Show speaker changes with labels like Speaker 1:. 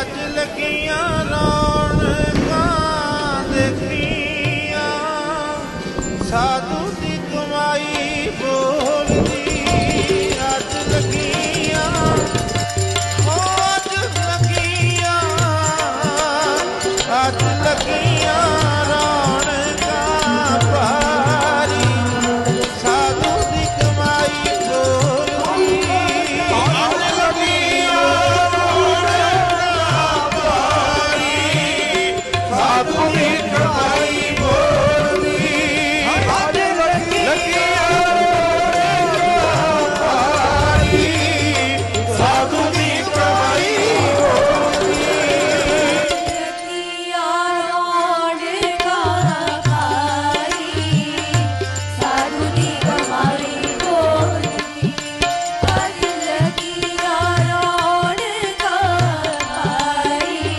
Speaker 1: ਅੱਜ ਲੱਗੀਆਂ ਰੌਣਕਾਂ ਦੇਖੀਆਂ। ਸਾਧੂ ਦੀ ਕਮਾਈ ਬੋਲਦੀ ਅੱਜ ਲੱਗੀਆਂ ਮੌਜ ਲੱਗੀਆਂ ਅੱਜ ਲੱਗੀਆਂ।